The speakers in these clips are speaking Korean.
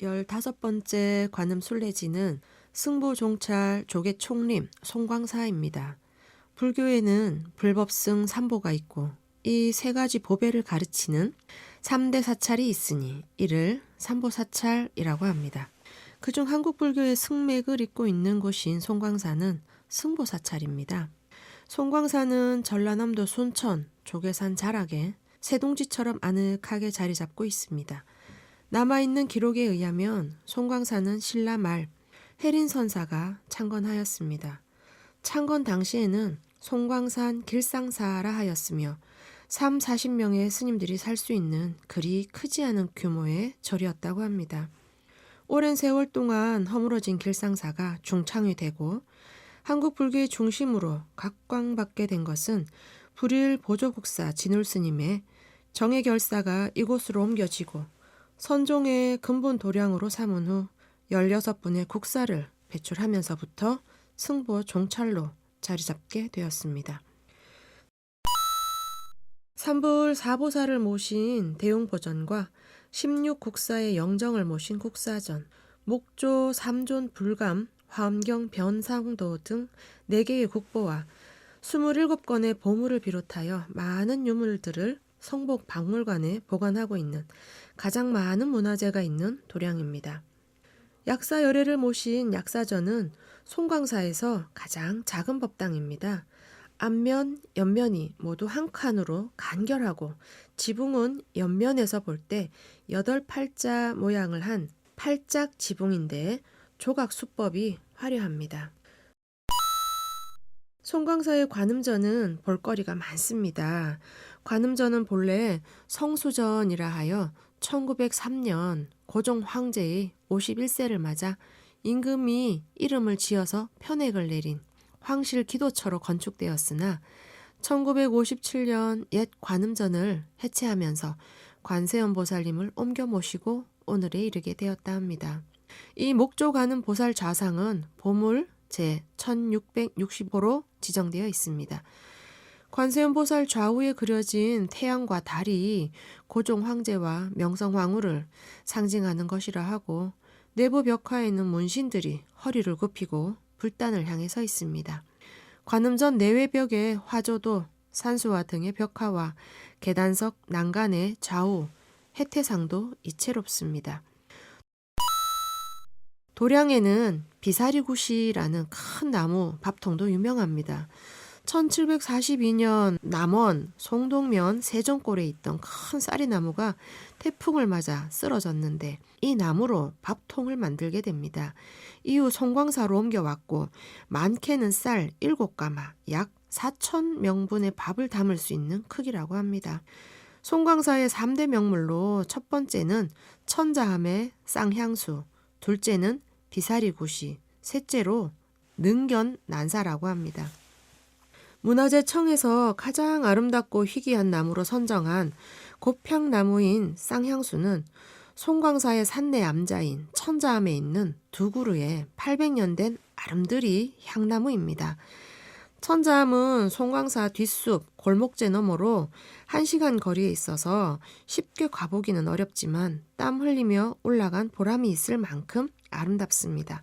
15번째 관음 순례지는 승부 종찰 조계 총림 송광사입니다. 불교에는 불법승 삼보가 있고 이 세 가지 보배를 가르치는 삼대 사찰이 있으니 이를 삼보사찰이라고 합니다. 그중 한국 불교의 승맥을 잇고 있는 곳인 송광사는 승보사찰입니다. 송광사는 전라남도 순천 조계산 자락에 세동지처럼 아늑하게 자리 잡고 있습니다. 남아있는 기록에 의하면 송광사는 신라 말 해린 선사가 창건하였습니다. 창건 당시에는 송광산 길상사라 하였으며 3, 40명의 스님들이 살 수 있는 그리 크지 않은 규모의 절이었다고 합니다. 오랜 세월 동안 허물어진 길상사가 중창이 되고 한국 불교의 중심으로 각광받게 된 것은 불일 보조국사 진울 스님의 정예결사가 이곳으로 옮겨지고 선종의 근본 도량으로 삼은 후 16분의 국사를 배출하면서부터 승보 종찰로 자리 잡게 되었습니다. 삼불 사보사를 모신 대용보전과 16국사의 영정을 모신 국사전, 목조 삼존 불감, 화엄경 변상도 등 4개의 국보와 27건의 보물을 비롯하여 많은 유물들을 성복 박물관에 보관하고 있는 가장 많은 문화재가 있는 도량입니다. 약사 열애를 모신 약사전은 송광사에서 가장 작은 법당입니다. 앞면, 옆면이 모두 한 칸으로 간결하고 지붕은 옆면에서 볼 때 여덟 팔자 모양을 한 팔짝 지붕인데 조각 수법이 화려합니다. 송광사의 관음전은 볼거리가 많습니다. 관음전은 본래 성수전이라 하여 1903년 고종 황제의 51세를 맞아 임금이 이름을 지어서 편액을 내린 황실 기도처로 건축되었으나 1957년 옛 관음전을 해체하면서 관세음 보살님을 옮겨 모시고 오늘에 이르게 되었다 합니다. 이 목조 관음 보살 좌상은 보물 제 1665로 지정되어 있습니다. 관세음 보살 좌우에 그려진 태양과 달이 고종 황제와 명성 황후를 상징하는 것이라 하고 내부 벽화에 있는 문신들이 허리를 굽히고 불단을 향해 서 있습니다. 관음전 내외벽에 화조도 산수화 등의 벽화와 계단석 난간의 좌우 해태상도 이채롭습니다. 도량에는 비사리구시라는 큰 나무 밥통도 유명합니다. 1742년 남원 송동면 세종골에 있던 큰 쌀이나무가 태풍을 맞아 쓰러졌는데 이 나무로 밥통을 만들게 됩니다. 이후 송광사로 옮겨왔고 많게는 쌀 7가마 약 4천 명분의 밥을 담을 수 있는 크기라고 합니다. 송광사의 3대 명물로 첫 번째는 천자함의 쌍향수, 둘째는 비사리구시, 셋째로 능견 난사라고 합니다. 문화재청에서 가장 아름답고 희귀한 나무로 선정한 곱향나무인 쌍향수는 송광사의 산내 암자인 천자암에 있는 두 그루의 800년 된 아름드리 향나무입니다. 천자암은 송광사 뒷숲 골목제 너머로 1시간 거리에 있어서 쉽게 가보기는 어렵지만 땀 흘리며 올라간 보람이 있을 만큼 아름답습니다.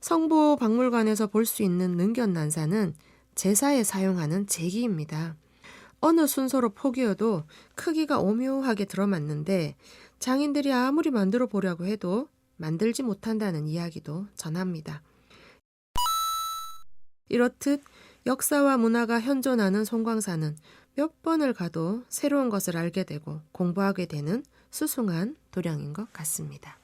성보 박물관에서 볼 수 있는 능견난사는 제사에 사용하는 제기입니다. 어느 순서로 포기어도 크기가 오묘하게 들어맞는데 장인들이 아무리 만들어 보려고 해도 만들지 못한다는 이야기도 전합니다. 이렇듯 역사와 문화가 현존하는 송광사는 몇 번을 가도 새로운 것을 알게 되고 공부하게 되는 수승한 도량인 것 같습니다.